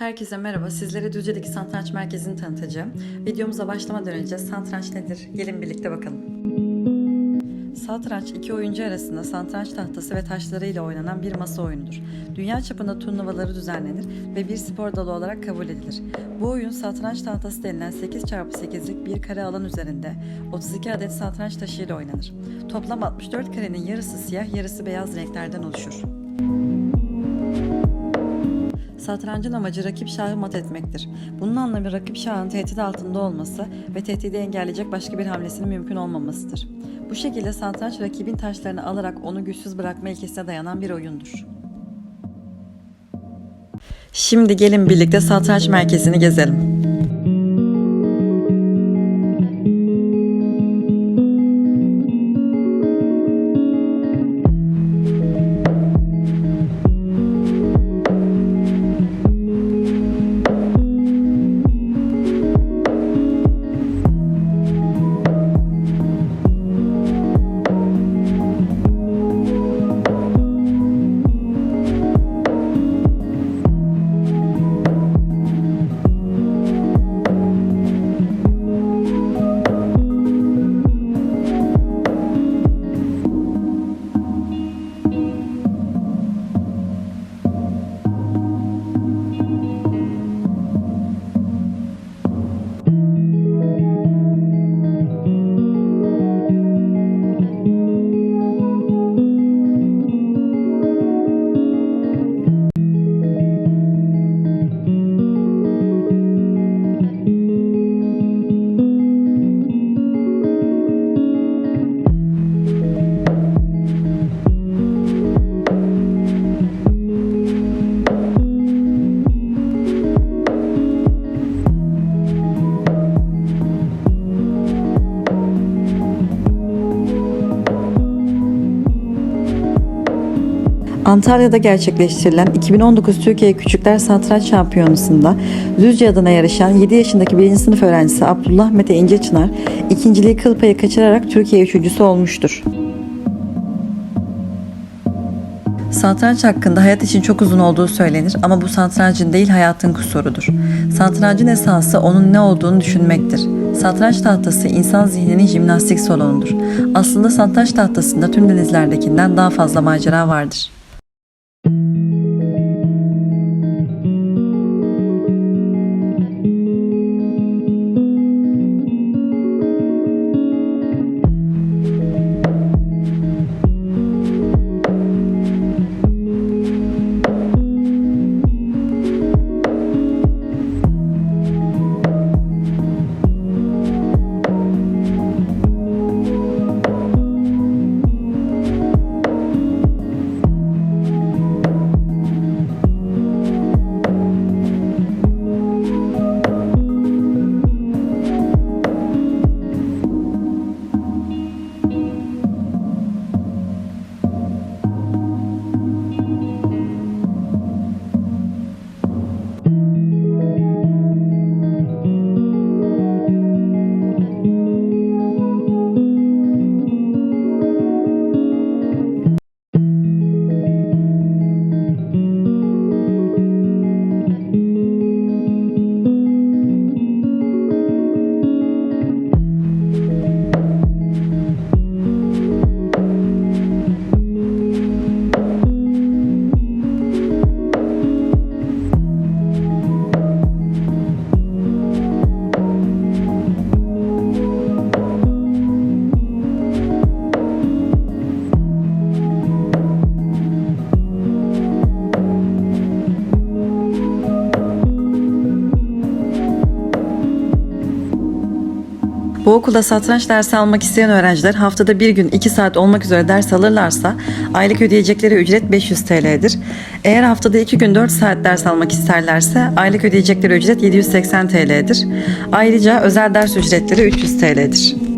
Herkese merhaba. Sizlere Düzce'deki satranç merkezini tanıtacağım. Videomuza başlamadan önce satranç nedir? Gelin birlikte bakalım. Satranç iki oyuncu arasında satranç tahtası ve taşlarıyla oynanan bir masa oyunudur. Dünya çapında turnuvaları düzenlenir ve bir spor dalı olarak kabul edilir. Bu oyun satranç tahtası denilen 8x8'lik bir kare alan üzerinde 32 adet satranç taşıyla oynanır. Toplam 64 karenin yarısı siyah, yarısı beyaz renklerden oluşur. Satrancın amacı rakip şahı mat etmektir. Bunun anlamı rakip şahın tehdit altında olması ve tehdidi engelleyecek başka bir hamlesinin mümkün olmamasıdır. Bu şekilde satranç rakibin taşlarını alarak onu güçsüz bırakma ilkesine dayanan bir oyundur. Şimdi gelin birlikte satranç merkezini gezelim. Antalya'da gerçekleştirilen 2019 Türkiye Küçükler Satranç Şampiyonası'nda Düzce adına yarışan 7 yaşındaki 1. sınıf öğrencisi Abdullah Mete İnceçınar ikinciliği kıl payı kaçırarak Türkiye üçüncüsü olmuştur. Satranç hakkında hayat için çok uzun olduğu söylenir ama bu satrancın değil hayatın kusurudur. Satrancın esası onun ne olduğunu düşünmektir. Satranç tahtası insan zihninin jimnastik salonudur. Aslında satranç tahtasında tüm denizlerdekinden daha fazla macera vardır. Bu okulda satranç dersi almak isteyen öğrenciler haftada bir gün 2 saat olmak üzere ders alırlarsa aylık ödeyecekleri ücret 500 TL'dir. Eğer haftada 2 gün 4 saat ders almak isterlerse aylık ödeyecekleri ücret 780 TL'dir. Ayrıca özel ders ücretleri 300 TL'dir.